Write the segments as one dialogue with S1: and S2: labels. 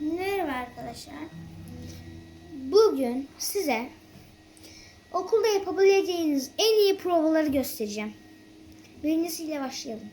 S1: Merhaba arkadaşlar. Bugün size okulda yapabileceğiniz en iyi provaları göstereceğim. Birincisiyle başlayalım.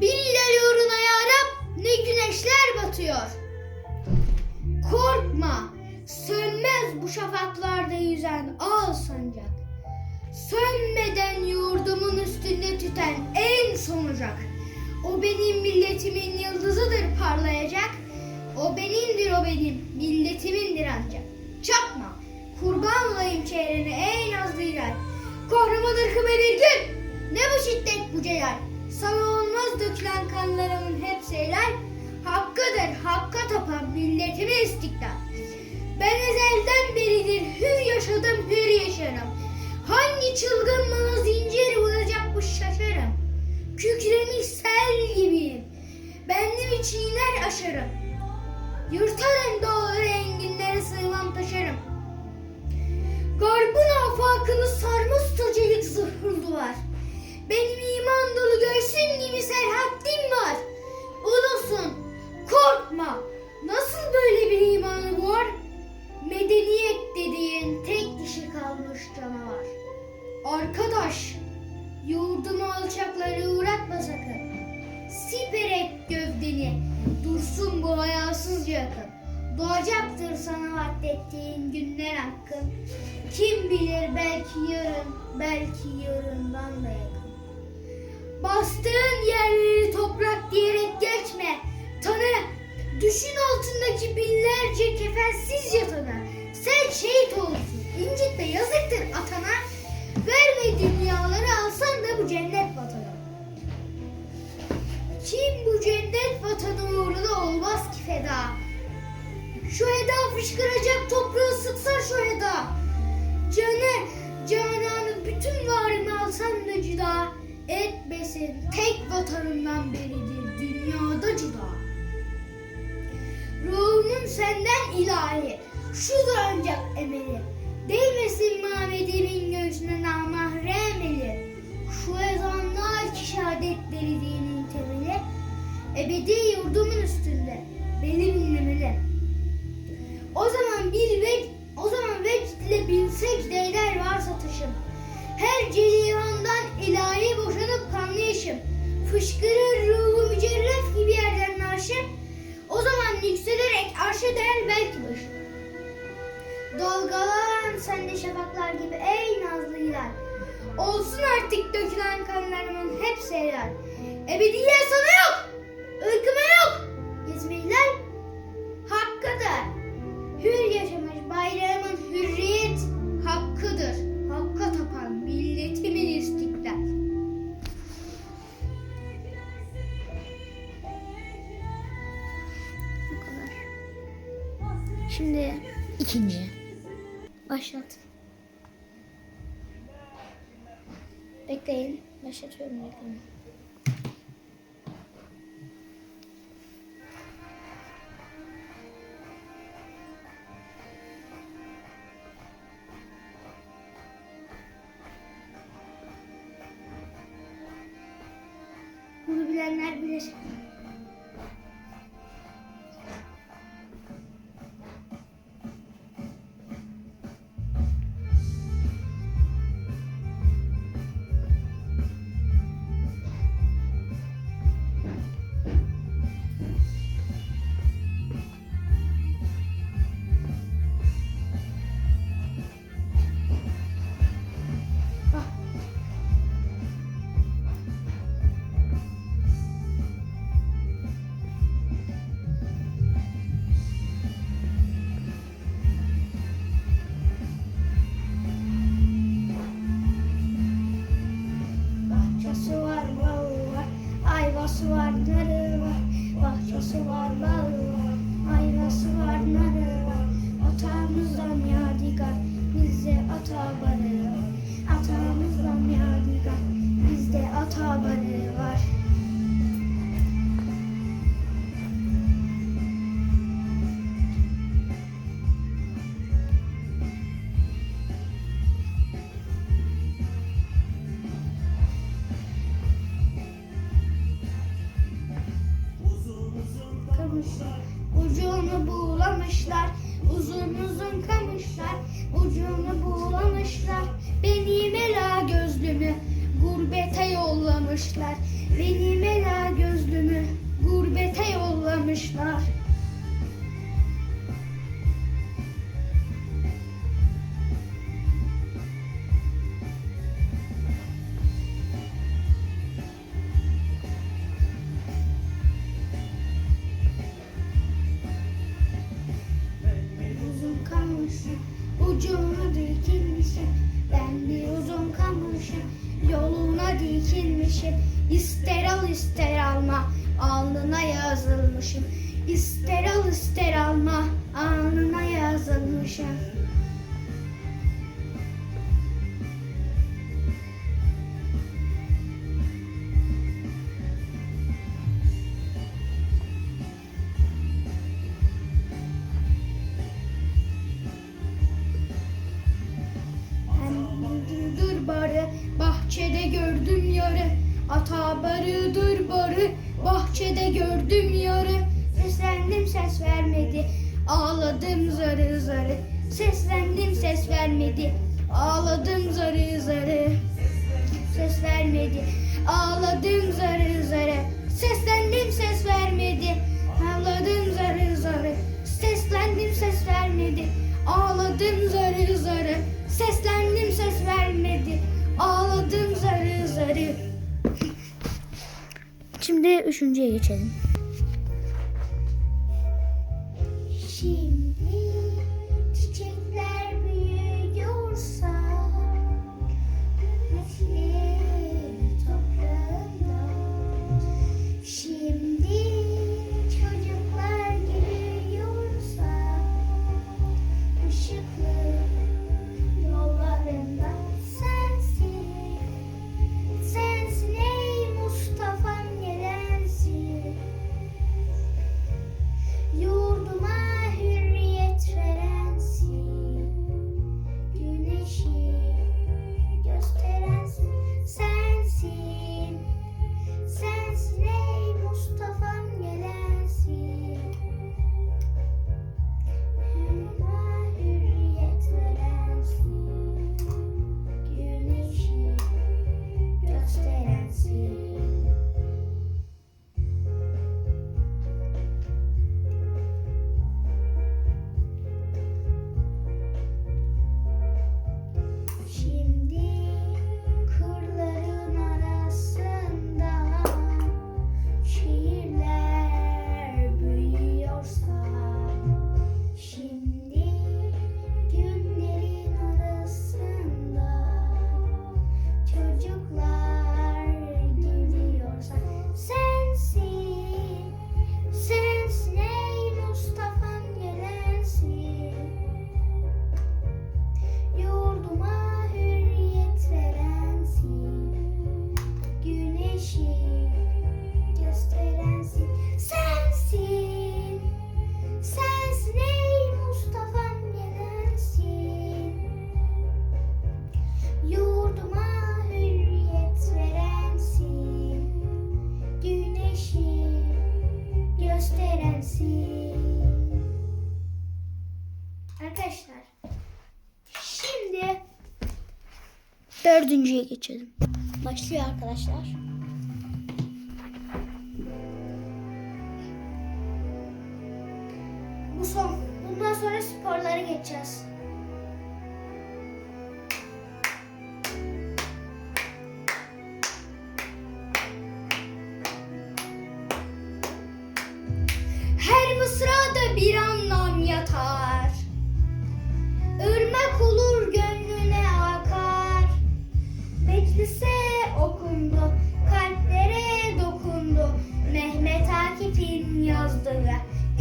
S1: Bir uğruna yarab ne güneşler batıyor. Korkma, sönmez bu şafaklarda yüzen al sancak. Sönmeden yurdumun üstünde tüten en sonacak. O benim milletimin yıldızıdır parlayacak. O benimdir o benim, milletimindir ancak. Çakma, kurban olayım çehrene ey nazlı hilal. Kahraman ırkı belirgin. Ne bu şiddet bu celal? Sana olmaz dökülen kanlarımın hepsi helal. Hakkıdır, hakka tapan milletimin istiklal. Ben ezelden beridir hür yaşadım, hür yaşarım. Hangi çılgın bana zincir vuracakmış şaşarım. Kükremiş sel gibiyim. Bendim çiğner aşarım. Yırtarım dağları enginlere sığmam taşarım. Garbın afakını sarmış tacelik zırhlı duvar. Benim iman dolu göğsüm gibi serhattim var. Ulusun, korkma. Nasıl böyle bir imanı var? Medeniyet dediğin tek dişi kalmış canavar. Arkadaş, yurdumu alçaklara uğratma sakın. Siper et gövdeni, dursun bu hayasızca yakın. Doğacaktır sana vahdettiğin günler hakkın. Kim bilir belki yarın, belki yarından da yakın. Bastığın yerleri toprak diyerek geçme. Tanı, düşün altındaki binlerce kefensiz yatana. Sen şehit olsun, incitme yazıktır atana. Verme dünyaları alsan da bu cennet vatanı. Kim bu cennet vatanı uğruna olmaz ki feda. Şu eda fışkıracak toprağı sıksa şu eda. Canı, cananı bütün varını alsan da cüda. Etmesin tek vatanından beridir dünyada cüda. Ruhumun senden ilahi, şudur ancak emeli. Değmesin Muhammed'imin göğsüne namahrem eli. Şu ezanlar ki şehadetleri dinin temeli. Ebedi yurdumun üstünde beni dinlemeli. O zaman bir vek, o zaman vecd ile bilsek değer varsa taşım. Her celihandan ilahi boşanıp kanlı yaşım. Fışkırır ruhu mücerref gibi yerden arşım. O zaman yükselerek arşa değer belki başım. Dalgalan sende şafaklar gibi ey nazlı hilal. Olsun artık dökülen kanlarımın hepsi helal. Ebediye sana yok, ırkıma yok. İkinci. Başlat. Bekleyin. Başlatıyorum reklamı. Dikilmişim Ben bir uzun kamışım Yoluna dikilmişim. İster al ister alma Alnına yazılmışım. İster al ister alma Alnına yazılmışım ağladım zarı zarı Seslendim ses vermedi. Ağladım zarı zarı Seslendim ses vermedi. Ağladım zarı zarı Seslendim ses vermedi. Ağladım zarı zarı Şimdi üçüncüye geçelim. Geçelim. Başlıyor arkadaşlar. Bu son. Bundan sonra sporlara geçeceğiz. Her mısrada bir anlam yatar.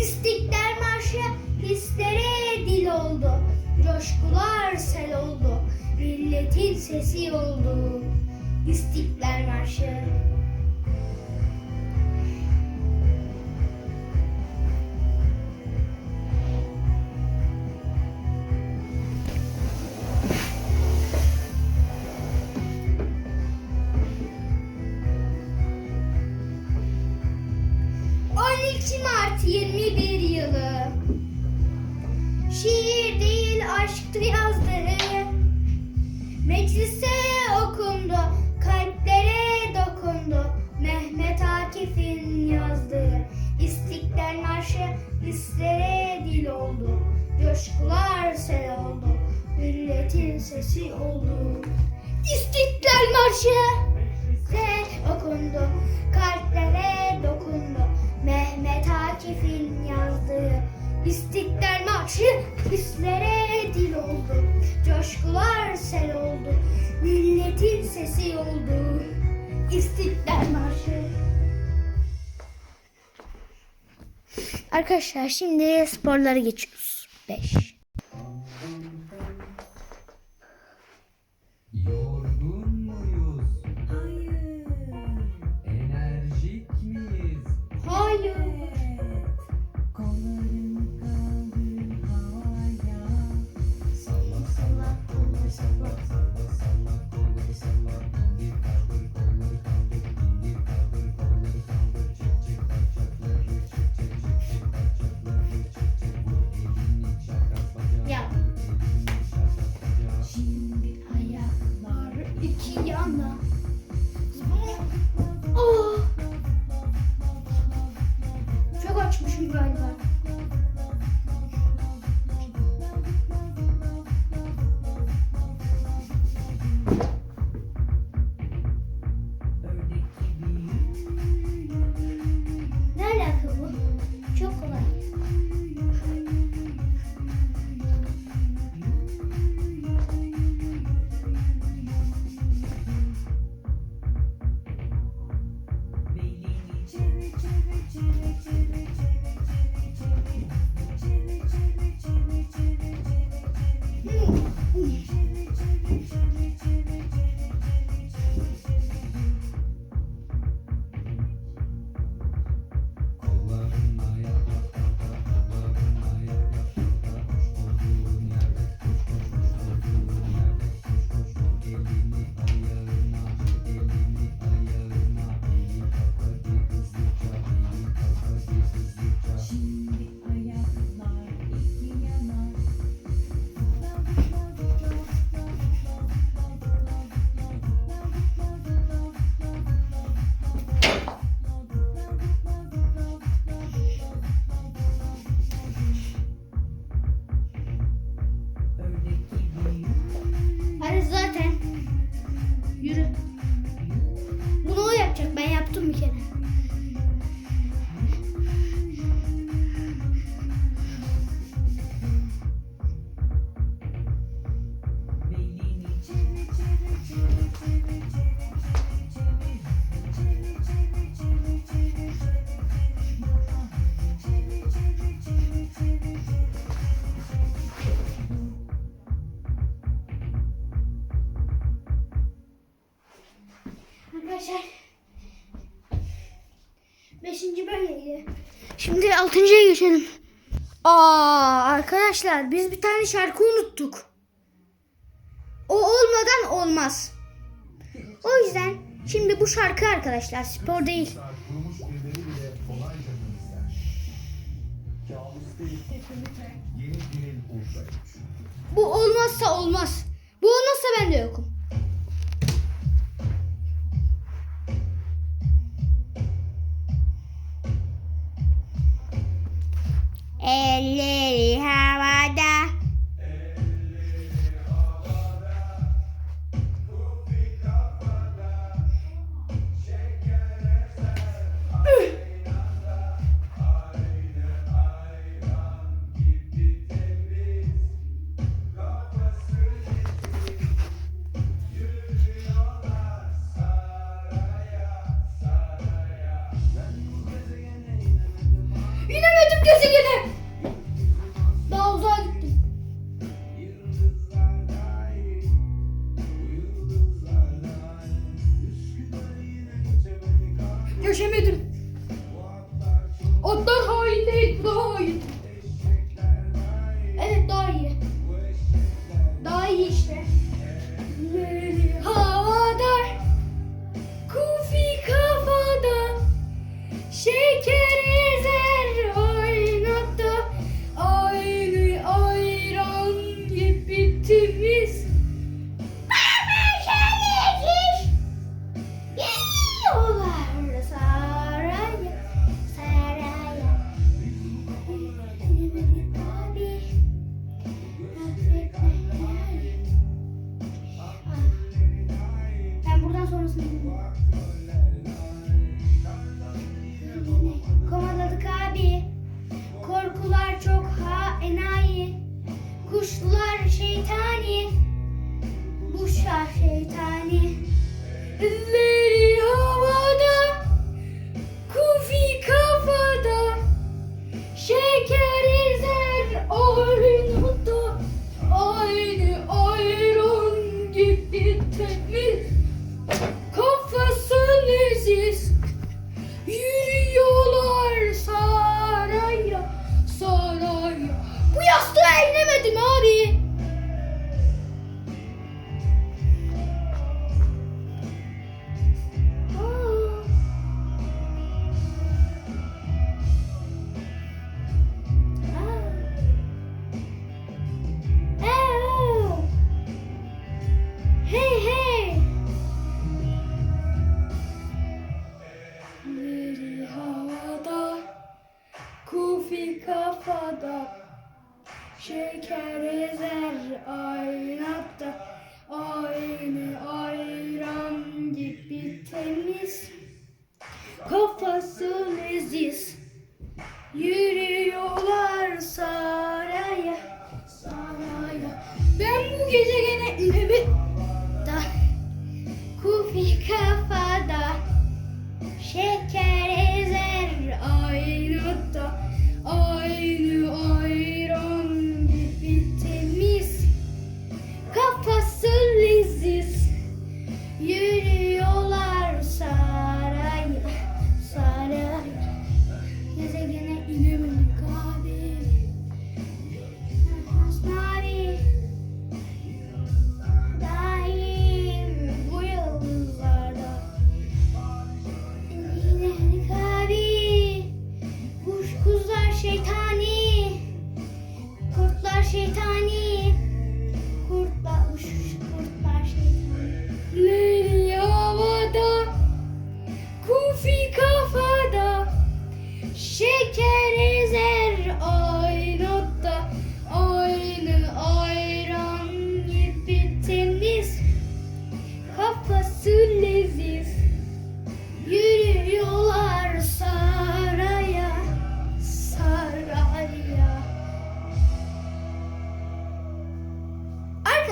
S1: İstiklal Marşı hislere dil oldu. Coşkular sel oldu, milletin sesi oldu. İstiklal Marşı. Mart 2021 yılı. Şiir değil aşktı yazdığı Meclise okundu kalplere dokundu. Mehmet Akif'in yazdığı İstiklal Marşı hislere dil oldu. Coşkular sel oldu Milletin sesi oldu. İstiklal Marşı de okundu Kalplere dokundu. Mehmet Akif'in yazdığı İstiklal Marşı hislere dil oldu. Coşkular sel oldu. Milletin sesi oldu. İstiklal Marşı. Arkadaşlar şimdi sporlara geçiyoruz. 5 düşelim. Aa arkadaşlar biz bir tane şarkı unuttuk. O olmadan olmaz. O yüzden şimdi bu şarkı arkadaşlar spor değil. Bu olmazsa olmaz. Bu olmazsa ben de yokum.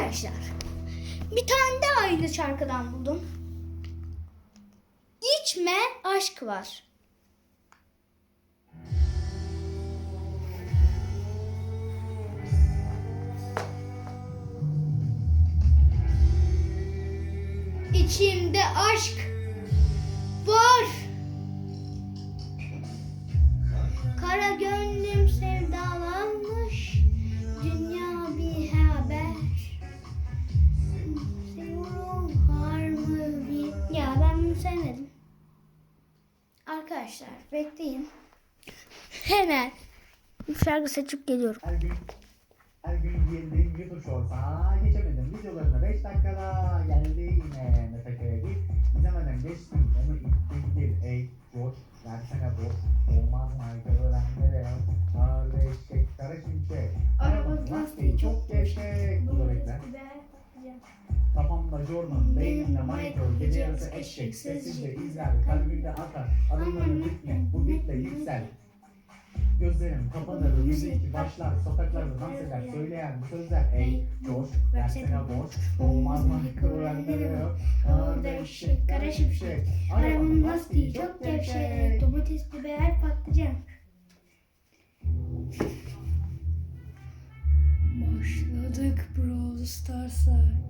S1: Arkadaşlar bir tane de aynı şarkıdan buldum. İçme aşk var. İçimde aşk var. Kara gönlüm sevdalanmış. Arkadaşlar bekleyin. Hemen bir şarkı seçip geliyorum.
S2: Her gün her gün girdiğim YouTube Shorts'a geçemedim. Videolarına 5 dakikada geldi yine git. İzlemeden geçtim onu ittim Ey George versene boş. Olmaz mı arkadaşlar nereye? Ağır eşek kara şimşek. Arabamız lastiği çok gevşek. Bu da bekle. Kafamda Jordan, beynimde Michael, gece yarısı eşek, sessizce izler, kalbimde atar, adımlarım ritmi, bu bitle yüksel. Gözlerim kapanır, yüzü iki başlar, sokaklarda dans eder, söyleyen sözler, ey coş, versene boş, olmaz mı? kıvranları eşek, kara şimşek,
S1: Arabamın lastiği çok gevşek. Domates, biber, patlıcan. Başladık Brawl Stars'a.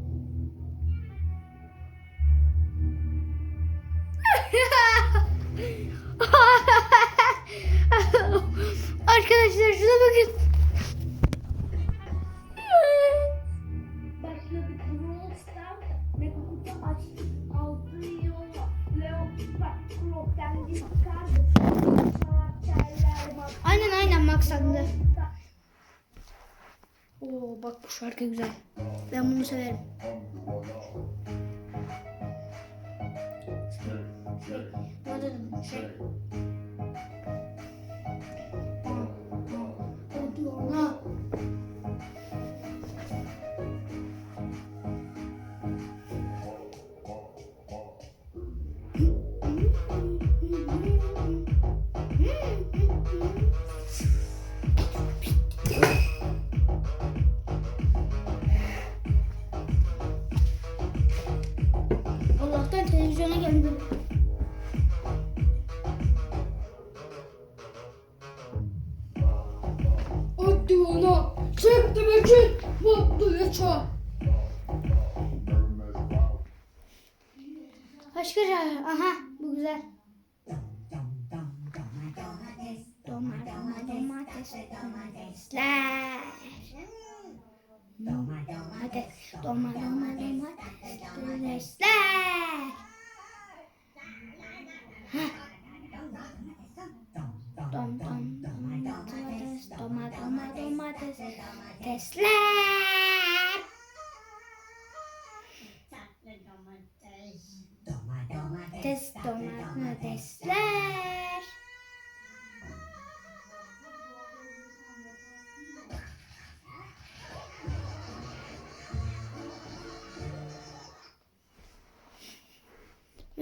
S3: Kardeş, Karakterler, bak.
S1: Aynen aynen maksatlı. Oo bak bu şarkı güzel. Ben bunu severim şey. Ne dedim? Şey. Allah'tan televizyona geldim.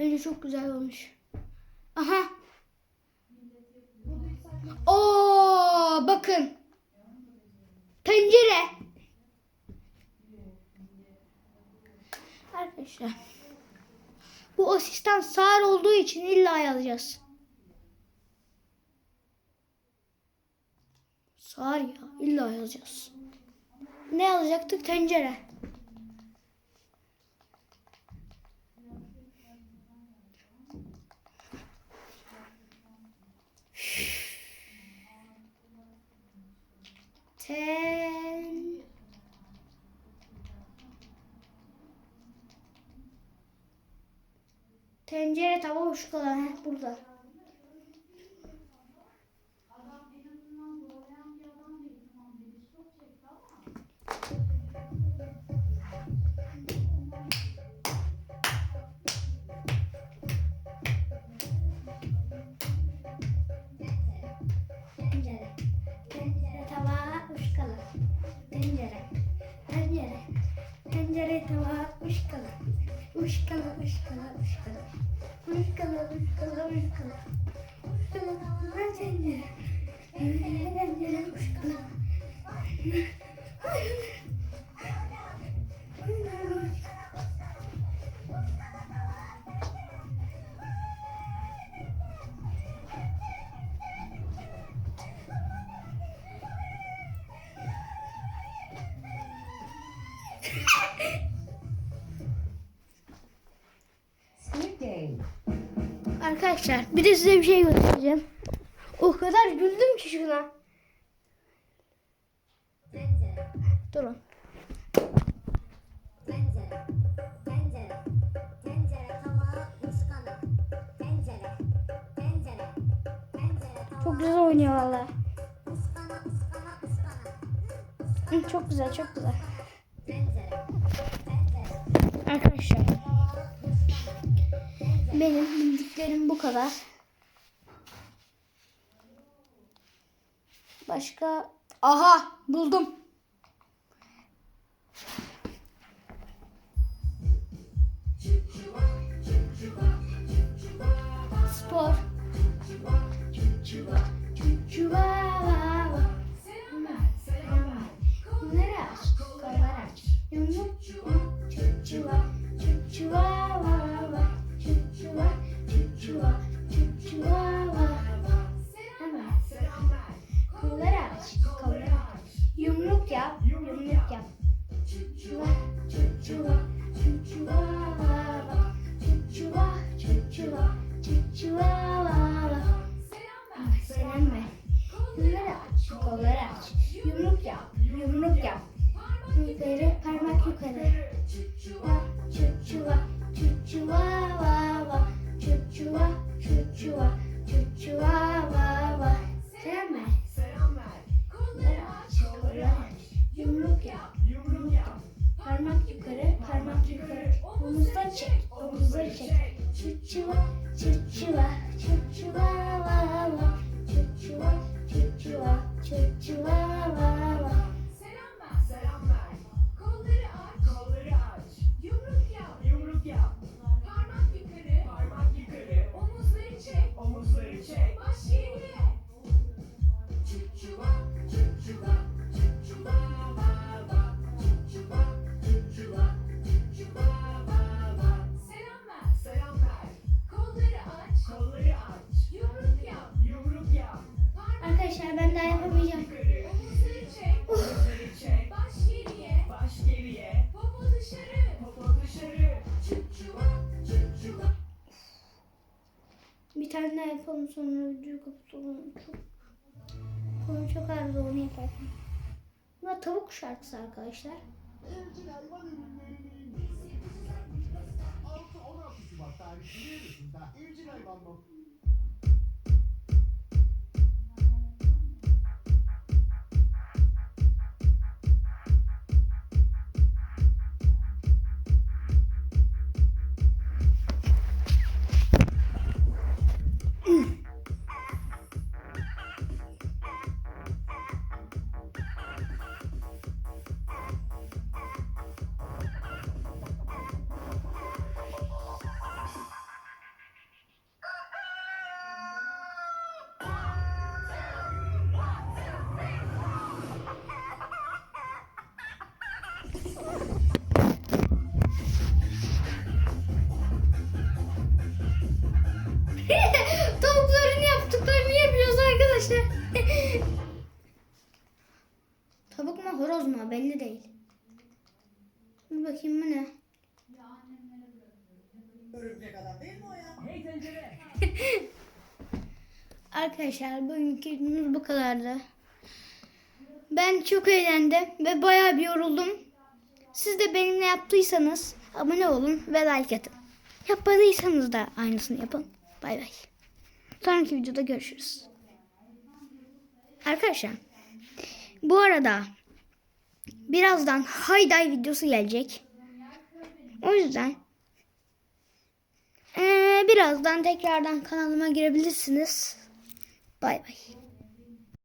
S1: Bence çok güzel olmuş. Aha. Oo bakın. Tencere. Arkadaşlar. Bu asistan sağır olduğu için illa yazacağız. Sağır ya illa yazacağız. Ne yazacaktık? Tencere. Tencere tava uşkalar heh, burada. Tencere. Tencere. Tencere tava uşkalar. Uşkala uşkala uşkala. Uşkala uşkala uşkala. Uşkala ben tencere. Tencere uşkala. Arkadaşlar bir de size bir şey göstereceğim. O kadar güldüm ki şuna. Durun.
S3: tava, tava,
S1: Çok güzel oynuyor valla. Çok güzel çok güzel. Benim bildiklerim bu kadar. Başka... Aha buldum. Spor. Ağrıdı onu yaparken. Bu tavuk şarkısı arkadaşlar.
S2: Evcil hayvan
S1: arkadaşlar. Tavuk mu horoz mu belli değil. Dur bakayım bu ne?
S2: Örümcek adam değil mi o ya?
S4: Hey tencere.
S1: Arkadaşlar bugünkü videomuz bu kadardı. Ben çok eğlendim ve bayağı bir yoruldum. Siz de benimle yaptıysanız abone olun ve like atın. Yapmadıysanız da aynısını yapın. Bay bay. Sonraki videoda görüşürüz. Arkadaşlar bu arada birazdan Hayday videosu gelecek. O yüzden eee, birazdan tekrardan kanalıma girebilirsiniz. Bay bay.